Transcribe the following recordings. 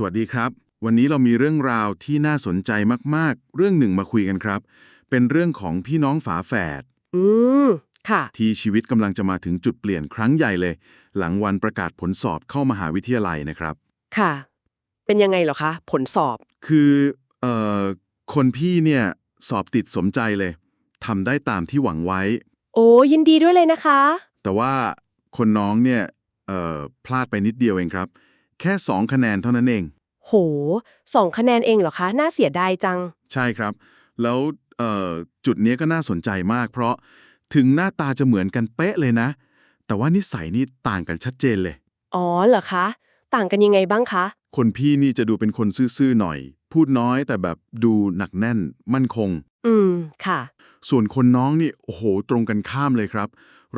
สวัสดีครับ วันนี้เรามีเรื่องราวที่น่าสนใจมากๆ เรื่องหนึ่งมาคุยกันครับ เป็นเรื่องของพี่น้องฝาแฝดอืมค่ะ ที่ชีวิตกำลังจะมาถึงจุดเปลี่ยนครั้งใหญ่เลย หลังวันประกาศผลสอบเข้ามหาวิทยาลัยนะครับ ค่ะ เป็นยังไงเหรอคะ ผลสอบ คือเอ่อคนพี่เนี่ยสอบติดสมใจเลยทำได้ตามที่หวังไว้ โอ้ยินดีด้วยเลยนะคะ แต่ว่าคนน้องเนี่ยเอ่อพลาดไปนิดเดียวเองครับ แค่สองคะแนนเท่านั้นเอง โหสองคะแนนเองเหรอคะ น่าเสียดายจัง ใช่ครับ แล้วเอ่อจุดเนี้ยก็น่าสนใจมาก เพราะถึงหน้าตาจะเหมือนกันเป๊ะเลยนะ แต่ว่านิสัยนี่ต่างกันชัดเจนเลย อ๋อเหรอคะ ต่างกันยังไงบ้างคะ คนพี่นี่จะดูเป็นคนซื่อๆหน่อย พูดน้อยแต่แบบดูหนักแน่น มั่นคง อืม ค่ะ ส่วนคนน้องนี่โอ้โหตรงกันข้ามเลยครับ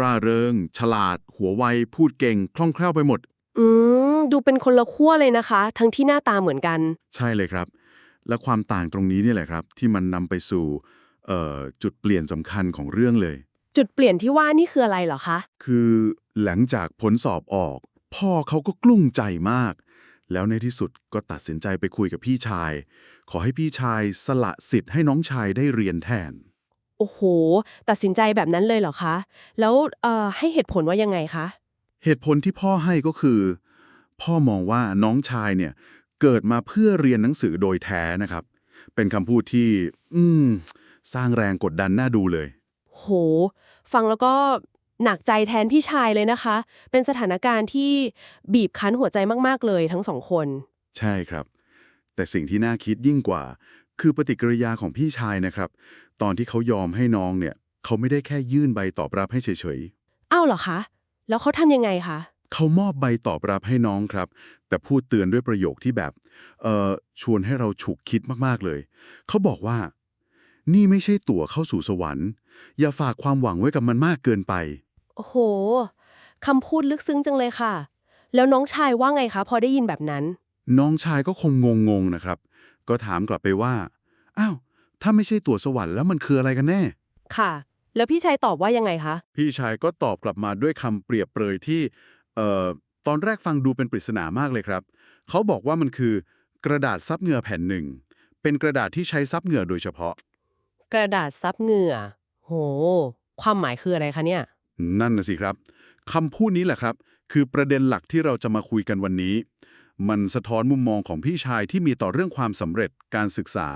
ร่าเริง ฉลาด หัวไว พูดเก่ง คล่องแคล่วไปหมด อืม ดูเป็นคนละขั้วเลยนะคะ ทั้งที่หน้าตาเหมือนกัน ใช่เลยครับ และความต่างตรงนี้นี่แหละครับ ที่มันนำไปสู่เอ่อจุดเปลี่ยนสำคัญของเรื่องเลย จุดเปลี่ยนที่ว่านี่คืออะไรเหรอคะ คือหลังจากผลสอบออก พ่อเขาก็กลุ้มใจมาก แล้วในที่สุดก็ตัดสินใจไปคุยกับพี่ชาย ขอให้พี่ชายสละสิทธิ์ให้น้องชายได้เรียนแทน โอ้โห ตัดสินใจแบบนั้นเลยเหรอคะ แล้วเอ่อให้เหตุผลว่ายังไงคะ เหตุผลที่พ่อให้ก็คือ พ่อมองว่าน้องชายเนี่ยเกิดมาเพื่อเรียนหนังสือโดยแท้นะครับ เป็นคำพูดที่ อืม สร้างแรงกดดันน่าดูเลย โห ฟังแล้วก็หนักใจแทนพี่ชายเลยนะคะ เป็นสถานการณ์ที่บีบคั้นหัวใจมาก ๆ เลยทั้งสองคน ใช่ครับ แต่สิ่งที่น่าคิดยิ่งกว่า คือปฏิกิริยาของพี่ชายนะครับ ตอนที่เขายอมให้น้องเนี่ย เขาไม่ได้แค่ยื่นใบตอบรับให้เฉยอ้าวเหรอคะ แล้วเขาทำยังไงคะๆเขามอบใบตอบรับให้น้องครับ แต่พูดเตือนด้วยประโยคที่แบบ เอ่อ ชวนให้เราฉุกคิดมากๆเลย เขาบอกว่า นี่ไม่ใช่ตั๋วเข้าสู่สวรรค์ อย่าฝากความหวังไว้กับมันมากเกินไป โอ้โห คำพูดลึกซึ้งจังเลยค่ะ แล้วน้องชายว่าไงคะ พอได้ยินแบบนั้น น้องชายก็คงงงๆนะครับ ก็ถามกลับไปว่า อ้าว ถ้าไม่ใช่ตั๋วสวรรค์แล้วมันคืออะไรกันแน่ ค่ะ แล้วพี่ชายตอบว่ายังไงคะ พี่ชายก็ตอบกลับมาด้วยคำเปรียบเปรยที่เอ่อตอนแรกฟังดูเป็นปริศนามากเลยครับ เขาบอกว่ามันคือกระดาษซับเหงื่อแผ่นหนึ่ง เป็นกระดาษที่ใช้ซับเหงื่อโดยเฉพาะ กระดาษซับเหงื่อ โห ความหมายคืออะไรคะเนี่ย นั่นนะสิครับคำพูดนี้แหละครับ คือประเด็นหลักที่เราจะมาคุยกันวันนี้ มันสะท้อนมุมมองของพี่ชายที่มีต่อเรื่องความสำเร็จการศึกษา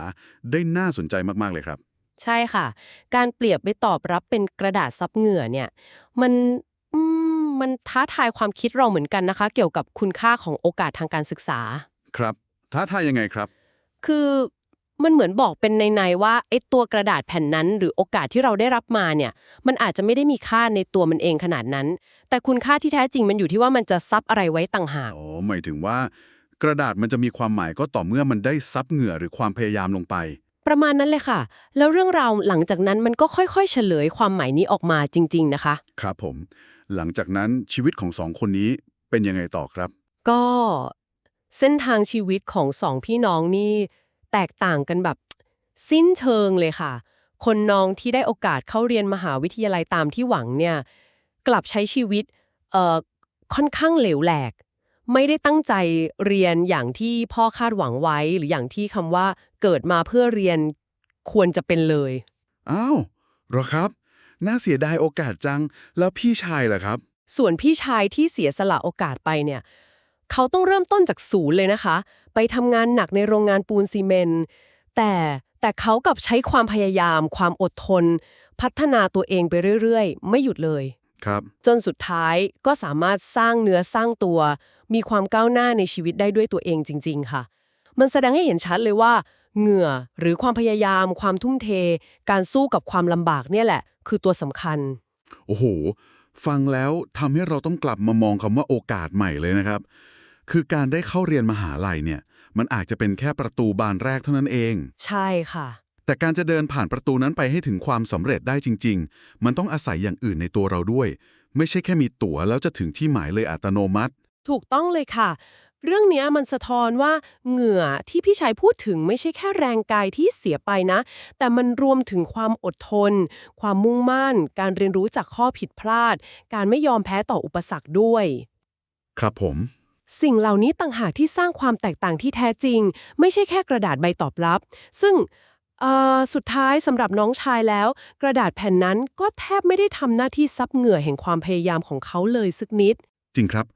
ได้น่าสนใจมากๆเลยครับ ใช่ค่ะ การเปรียบไปตอบรับเป็นกระดาษซับเหงื่อเนี่ย มันอืมมันท้าทายความคิดเราเหมือนกันนะคะ เกี่ยวกับคุณค่าของโอกาสทางการศึกษา ครับ ท้าทายยังไงครับ คือมันเหมือนบอกเป็นในๆว่าไอ้ตัวกระดาษแผ่นนั้น หรือโอกาสที่เราได้รับมาเนี่ย มันอาจจะไม่ได้มีค่าในตัวมันเองขนาดนั้น แต่คุณค่าที่แท้จริงมันอยู่ที่ว่ามันจะซับอะไรไว้ต่างหาก อ๋อหมายถึงว่า กระดาษมันจะมีความหมายก็ต่อเมื่อมันได้ซับเหงื่อหรือความพยายามลงไป ประมาณนั้นเลยค่ะ แล้วเรื่องราวหลังจากนั้นมันก็ค่อยๆ เฉลยความหมายนี้ออกมาจริง ๆ นะคะ ครับผม หลังจากนั้นชีวิตของสองคนนี้เป็นยังไงต่อครับ ก็เส้นทางชีวิตของสองพี่น้องนี่ แตกต่างกันแบบสิ้นเชิงเลยค่ะ คนน้องที่ได้โอกาสเข้าเรียนมหาวิทยาลัยตามที่หวังเนี่ย กลับใช้ชีวิตเอ่อค่อนข้างเหลวแหลก ไม่ได้ตั้งใจเรียนอย่างที่พ่อคาดหวังไว้ หรืออย่างที่คำว่าเกิดมาเพื่อเรียนควรจะเป็นเลย อ้าวเหรอครับ น่าเสียดายโอกาสจัง แล้วพี่ชายล่ะครับ ส่วนพี่ชายที่เสียสละโอกาสไปเนี่ย เขาต้องเริ่มต้นจากศูนย์เลยนะคะ ไปทำงานหนักในโรงงานปูนซีเมนต์แต่แต่เขากลับใช้ความพยายาม ความอดทน พัฒนาตัวเองไปเรื่อย ๆ ไม่หยุดเลย ครับ จนสุดท้ายก็สามารถสร้างเนื้อสร้างตัว มีความก้าวหน้าในชีวิตได้ด้วยตัวเองจริง ๆ ค่ะ มันแสดงให้เห็นชัดเลยว่า เหงื่อหรือความพยายาม ความทุ่มเท การสู้กับความลำบากเนี่ยแหละ คือตัวสำคัญ โอ้โห ฟังแล้วทำให้เราต้องกลับมามองคำว่าโอกาสใหม่เลยนะครับ คือการได้เข้าเรียนมหาลัยเนี่ย มันอาจจะเป็นแค่ประตูบานแรกเท่านั้นเอง ใช่ค่ะ แต่การจะเดินผ่านประตูนั้นไปให้ถึงความสำเร็จได้จริง ๆ มันต้องอาศัยอย่างอื่นในตัวเราด้วย ไม่ใช่แค่มีตั๋วแล้วจะถึงที่หมายเลยอัตโนมัติ ถูกต้องเลยค่ะ เรื่องเนี้ยมันสะท้อนว่าเหงื่อที่พี่ชายพูดถึงไม่ใช่แค่แรงกายที่เสียไปนะ แต่มันรวมถึงความอดทน ความมุ่งมั่น การเรียนรู้จากข้อผิดพลาด การไม่ยอมแพ้ต่ออุปสรรคด้วย ครับผม สิ่งเหล่านี้ต่างหากที่สร้างความแตกต่างที่แท้จริง ไม่ใช่แค่กระดาษใบตอบรับ ซึ่งเอ่อสุดท้ายสำหรับน้องชายแล้ว กระดาษแผ่นนั้นก็แทบไม่ได้ทำหน้าที่ซับเหงื่อแห่งความพยายามของเขาเลยสักนิด จริงครับ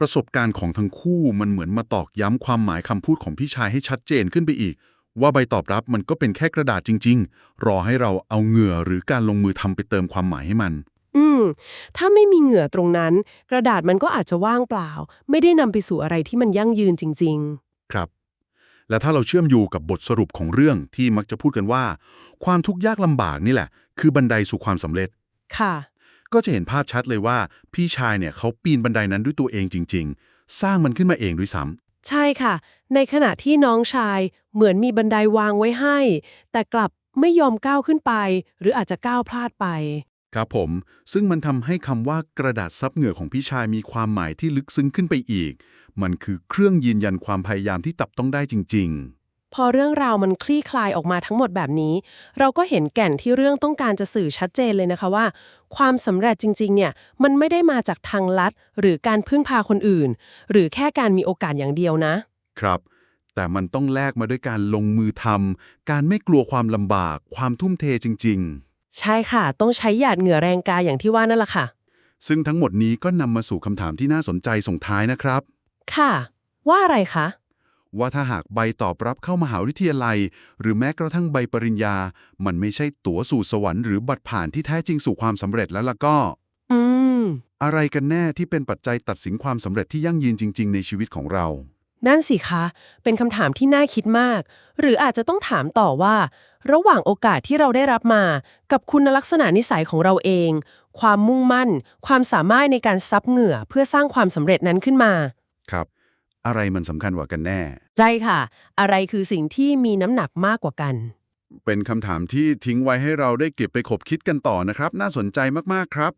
ประสบการณ์ของทั้งคู่มันเหมือนมาตอกย้ำความหมายคำพูดของพี่ชายให้ชัดเจนขึ้นไปอีก ว่าใบตอบรับมันก็เป็นแค่กระดาษจริง ๆ รอให้เราเอาเหงื่อหรือการลงมือทำไปเติมความหมายให้มัน อืม ถ้าไม่มีเหงื่อตรงนั้น กระดาษมันก็อาจจะว่างเปล่า ไม่ได้นำไปสู่อะไรที่มันยั่งยืนจริงครับ และถ้าเราเชื่อมอยู่กับบทสรุปของเรื่องที่มักจะพูดกันว่า ความทุกข์ยากลำบากนี่แหละ คือบันไดสู่ความสำเร็จๆค่ะ ก็จะเห็นภาพชัดเลยว่าพี่ชายเนี่ยเขาปีนบันไดนั้นด้วยตัวเองจริง ๆ สร้างมันขึ้นมาเองด้วยซ้ำใช่ค่ะ ในขณะที่น้องชายเหมือนมีบันไดวางไว้ให้ แต่กลับไม่ยอมก้าวขึ้นไป หรืออาจจะก้าวพลาดไป ครับผม ซึ่งมันทำให้คำว่ากระดาษซับเหงื่อของพี่ชายมีความหมายที่ลึกซึ้งขึ้นไปอีก มันคือเครื่องยืนยันความพยายามที่ตับต้องได้จริง พอเรื่องราวมันคลี่คลายออกมาทั้งหมดแบบนี้ เราก็เห็นแก่นที่เรื่องต้องการจะสื่อชัดเจนเลยนะคะว่า ความสำเร็จจริง ๆ เนี่ย มันไม่ได้มาจากทางลัด หรือการพึ่งพาคนอื่น หรือแค่การมีโอกาสอย่างเดียวนะๆครับ แต่มันต้องแลกมาด้วยการลงมือทำการไม่กลัวความลำบาก ความทุ่มเทจริง ใช่ค่ะ ต้องใช้หยาดเหงื่อแรงกายอย่างที่ว่านั่นแหละค่ะ ๆ ซึ่งทั้งหมดนี้ก็นำมาสู่คำถามที่น่าสนใจส่งท้ายนะครับ ค่ะ ว่าอะไรคะ ว่าถ้าหากใบตอบรับเข้ามหาวิทยาลัย หรือแม้กระทั่งใบปริญญา มันไม่ใช่ตั๋วสู่สวรรค์หรือบัตรผ่านที่แท้จริงสู่ความสำเร็จแล้วล่ะก็ อืม อะไรกันแน่ที่เป็นปัจจัยตัดสินความสำเร็จที่ยั่งยืนจริง ๆ ในชีวิตของเรา นั่นสิคะ เป็นคำถามที่น่าคิดมาก หรืออาจจะต้องถามต่อว่า ระหว่างโอกาสที่เราได้รับมา กับคุณลักษณะนิสัยของเราเอง ความมุ่งมั่น ความสามารถในการซับเหงื่อเพื่อสร้างความสำเร็จนั้นขึ้นมา ครับ อะไรมันสำคัญกว่ากันแน่ ใจค่ะ อะไรคือสิ่งที่มีน้ำหนักมากกว่ากัน เป็นคำถามที่ทิ้งไว้ให้เราได้เก็บไปขบคิดกันต่อนะครับ น่าสนใจมากๆครับ